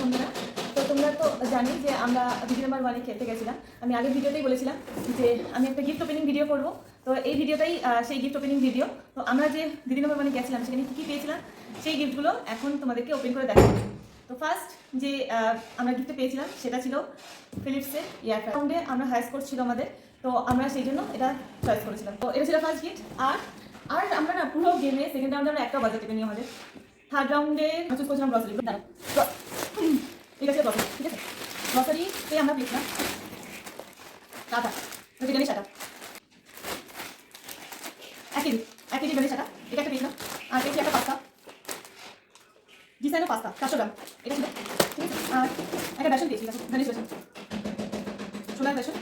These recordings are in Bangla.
বন্ধুরা, তো তোমরা তো জানি যে আমরা দিদি নাম্বার ওয়ানে খেলতে গেছিলাম। আমি আগের ভিডিওতেই বলেছিলাম যে আমি একটা গিফট ওপেনিং ভিডিও করব। তো এই ভিডিওটাই সেই গিফট ওপেনিং ভিডিও তো আমরা যে দিদি নাম্বার ওয়ানে গেছিলাম, সেখানে কী কী পেয়েছিলাম? সেই গিফটগুলো এখন তোমাদেরকে ওপেন করে দেখাবো। তো ফার্স্ট যে আমরা গিফটে পেয়েছিলাম, সেটা ছিল ফিলিপসের ইয়ার রাউন্ডে আমরা হাই স্কোর ছিল আমাদের। তো আমরা সেই জন্য এটা চয়েস করেছিলাম। তো এটা ছিল ফার্স্ট গিফট আর আর আমরা না পুরো গেমে সেকেন্ড রাউন্ডে আমরা একটা টিপে নিই আমাদের। থার্ড রাউন্ডে চুজ করেছিলাম গ্রসারি গ্র- ঠিক আছে গ্রসারি ঠিক আছে? গ্রসারিতে আমরা পেয়েছিলাম টাটা। বিরিয়ানি সাটা এক কেজি এক কেজি বিরিয়ানি সাটা এটা একটা পেয়েছিলাম আর পেয়েছি একটা পাস্তা। ডিজাইনের পাস্তা, চারশো গ্রাম। এটা ছিল। আর একটা বেসন পেয়েছি, দেখো। ধনিস বেসন। ছোলার বেসন।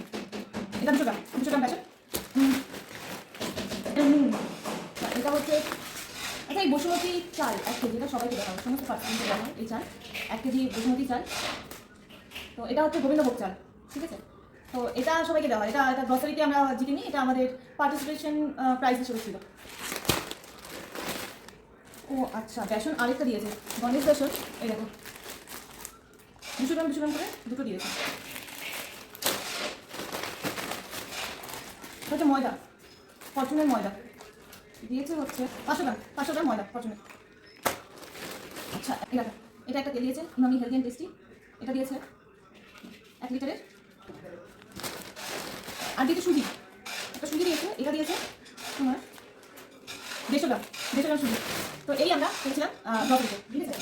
এটা দুশো গ্রাম দুশো গ্রাম বেসন হুম হুম এটা হচ্ছে আচ্ছা এই বসুমতি চাল, এক কেজি, এটা সবাইকে হয় সমস্ত পার্সেন্টে দেওয়া হয় এই চাল, এক কেজি বসুমতি চাল। তো এটা হচ্ছে গোবিন্দভোগ চাল, ঠিক আছে? তো এটা সবাইকে দেওয়া হয়, এটা এটা গ্রসারিতে আমরা জিতিনি এটা আমাদের পার্টিসিপেশন প্রাইজ হিসেবে ছিল। ও আচ্ছা বেসন আরেকটা দিয়েছে, গণেশ বেসন, এই দেখো। দুশো গ্রাম দুশো গ্রাম করে দুটো দিয়েছে। হচ্ছে ময়দা, ফরচুনের ময়দা। দিয়েছে হচ্ছে পাঁচশো গ্রাম পাঁচশো গ্রাম ময়দা ফরচুনের আচ্ছা এটা এটা একটা তেল দিয়েছে মামি হেলদি অ্যান্ড টেস্টি। এটা দিয়েছে এক লিটারের। আর দিয়েছে সুজি। একটা সুজি দিয়েছে, এটা দিয়েছে তোমার দেড়শো গ্রাম দেড়শো গ্রাম সুজি। তো এই আমরা পেয়েছিলাম গ্রসারিতে ঠিক আছে?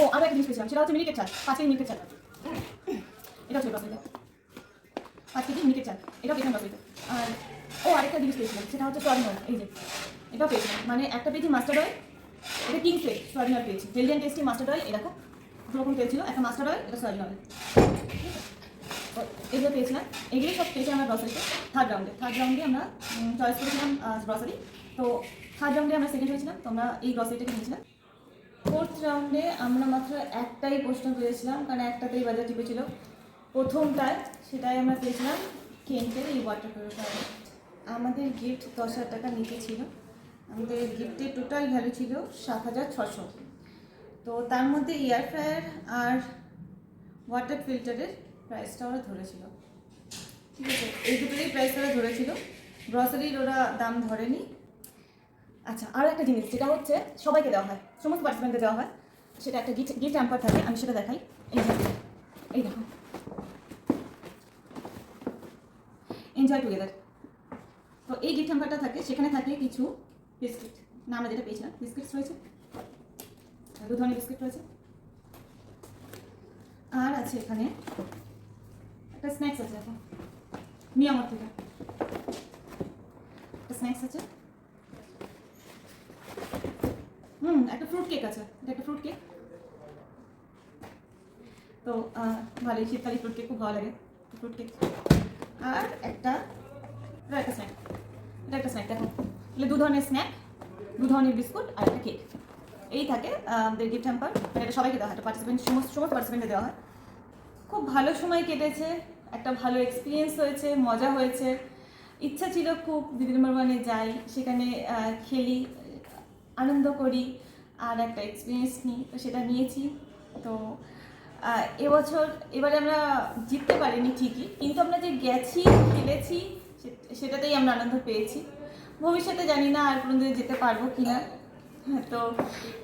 ও আরও একটা জিনিস পেয়েছিলাম, সেটা হচ্ছে মিনিকেট চাল পাঁচ কেজি মিনিকেট চাল এটা হচ্ছে গ্রসারিতে পাঁচ কেজি মিনিকেট চাল এটা পেয়েছিলাম গ্রসারিতে আর ও, আরেকটা জিনিস পেয়েছিলাম সেটা হচ্ছে সয়াবিন এই যে এটা পেয়েছিলাম মানে একটা পেয়েছি মাস্টার্ড অয়েল এটা কিং ফ্লেক সয়াবিন অয়েল পেয়েছি। অ্যান্ড টেস্টি মাস্টার্ড অয়েল এরকম দু রকম তেল একটা মাস্টার্ড অয়েল এটা সয়াবিন অয়েল এগুলো পেয়েছিলাম। এগুলোই সব পেয়েছি আমরা গ্রসারিতে থার্ড রাউন্ডে থার্ড রাউন্ডে আমরা চয়েস করেছিলাম গ্রসারি তো থার্ড রাউন্ডে আমরা সেকেন্ড হয়েছিলাম তো আমরা এই গ্রসারিটাকে নিয়েছিলাম ফোর্থ রাউন্ডে আমরা মাত্র একটাই প্রশ্ন পেয়েছিলাম, কারণ একটাতেই বাজার টিপেছিল প্রথমটায়, সেটাই আমরা পেয়েছিলাম কেন্টের এই ওয়াটার আমাদের গিফট দশ হাজার টাকা নিচে ছিল। আমাদের গিফটের টোটাল ভ্যালু ছিল সাত হাজার ছশো। তো তার মধ্যে এয়ার ফ্রায়ার আর ওয়াটার ফিল্টারের প্রাইসটা ওরা ধরেছিল। ঠিক আছে? এই দুটোরই প্রাইস ওরা ধরেছিল। গ্রসারির ওরা দাম ধরেনি। আচ্ছা আরও একটা জিনিস যেটা হচ্ছে, সবাইকে দেওয়া হয়। সমস্ত পার্টিসিপেন্টকে দেওয়া হয়। সেটা একটা গিফট গিফট হ্যাম্পার থাকে, আমি সেটা দেখাই। এই এই দেখো। এনজয় টুগেদার তো এই গিফট হ্যাম্পারটা থাকে, সেখানে থাকে কিছু বিস্কিট। না, আমরা যেটা পেয়েছিলাম। বিস্কিটস রয়েছে? দু ধরনের বিস্কিট রয়েছে। আর আছে এখানে একটা স্ন্যাক্স আছে এখন মিয়ামর থেকে একটা স্ন্যাক্স আছে। হুম, একটা ফ্রুট কেক আছে। এটা একটা ফ্রুট কেক তো ভালোই, শীতকালে ফ্রুট কেক খুব ভালো লাগে। ফ্রুট কেক আর একটা একটা স্ন্যাক এটা একটা স্ন্যাক দেখো। এগুলো দু ধরনের স্ন্যাক দু ধরনের বিস্কুট আর একটা কেক এই থাকে আমাদের গিফট হ্যাম্পার এটা সবাইকে দেওয়া হয় পার্টিসিপেন্ট সমস্ত সমস্ত পার্টিসিপেন্টে দেওয়া হয়। খুব ভালো সময় কেটেছে, একটা ভালো এক্সপিরিয়েন্স হয়েছে, মজা হয়েছে। ইচ্ছা ছিল খুব, দিদি নম্বর ওয়ানে যাই, সেখানে খেলি, আনন্দ করি, আর একটা এক্সপিরিয়েন্স নিই, তো সেটা নিয়েছি। তো এবছর, এবারে আমরা জিততে পারিনি ঠিকই, কিন্তু আমরা যে গেছি, খেলেছি সেটাতেই আমরা আনন্দ পেয়েছি। ভবিষ্যতে জানি না আর কোনো যেতে পারব কি না তো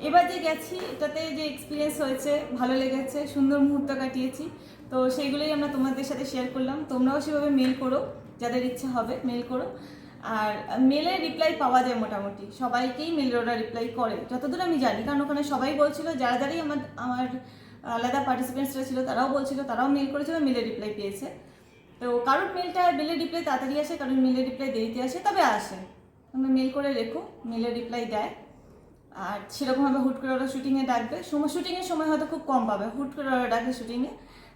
এবার যে গেছি, এটাতে যে এক্সপিরিয়েন্স হয়েছে, ভালো লেগেছে, সুন্দর মুহূর্ত কাটিয়েছি। তো সেইগুলোই আমরা তোমাদের সাথে শেয়ার করলাম। তোমরাও সেভাবে মেল করো, যাদের ইচ্ছা হবে মেল করো। আর মেলে রিপ্লাই পাওয়া যায় মোটামুটি। সবাইকেই মেলের ওরা রিপ্লাই করে। যতদূর আমি জানি, কারণ ওখানে সবাই বলছিল, যারা যারাই আমার আমার আলাদা পার্টিসিপেন্টসরা ছিল, তারাও বলছিল, তারাও মেল করেছিল মেলে রিপ্লাই পেয়েছে। তো কারোর মেলটা মেলের রিপ্লাই তাড়াতাড়ি আসে, কারোর মেলের রিপ্লাই দেরিতে আসে, তবে আসে। তোমরা মেল করে রেখো মেলের রিপ্লাই দেয়। আর সেরকমভাবে হুট করে ওরা শুটিংয়ে ডাকবে। সময় শুটিংয়ের সময় হয়তো খুব কম পাবে। হুট করে ওরা ডাকে শুটিংয়ে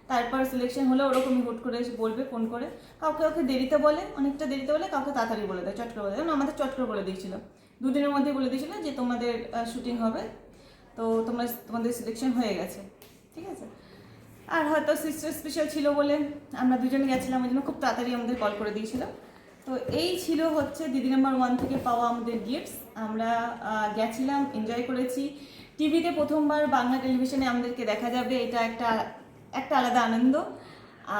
তারপর সিলেকশন হলে ওরকমই হুট করে এসে বলবে ফোন করে। কাউকে ওকে দেরিতে বলে, অনেকটা দেরিতে বলে, কাউকে তাড়াতাড়ি বলে দেয়, চট করে বলে দেয়। যেমন আমাদের চট করে বলে দিয়েছিল। দুদিনের মধ্যে বলে দিয়েছিল যে তোমাদের শুটিং হবে। তো তোমরা, তোমাদের সিলেকশন হয়ে গেছে। ঠিক আছে? আর হয়তো সিস্টার স্পেশাল ছিল বলে আমরা দুজনে গেছিলাম, ওই জন্য খুব তাড়াতাড়ি আমাদের কল করে দিয়েছিল। তো এই ছিল হচ্ছে দিদি নাম্বার ওয়ান থেকে পাওয়া আমাদের গিফটস আমরা গেছিলাম এনজয় করেছি। টিভিতে প্রথমবার বাংলা টেলিভিশনে আমাদেরকে দেখা যাবে, এটা একটা একটা আলাদা আনন্দ।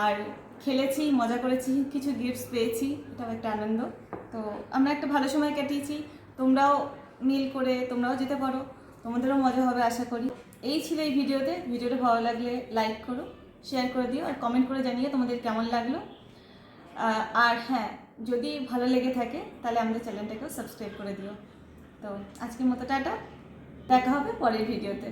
আর খেলেছি, মজা করেছি, কিছু গিফটস পেয়েছি, এটাও একটা আনন্দ। তো আমরা একটা ভালো সময় কাটিয়েছি। তোমরাও মিল করে তোমরাও যেতে পারো। তোমাদেরও মজা হবে, আশা করি। এই ছিল এই ভিডিওতে। ভিডিওটা ভালো লাগলে লাইক করো শেয়ার করে দিও আর কমেন্ট করে জানিয়ে তোমাদের কেমন লাগল। আর হ্যাঁ যদি ভালো লেগে থাকে তাহলে আমাদের চ্যানেলটাকেও সাবস্ক্রাইব করে দিও। তো আজকের মতো টাটা, দেখা হবে পরের ভিডিওতে।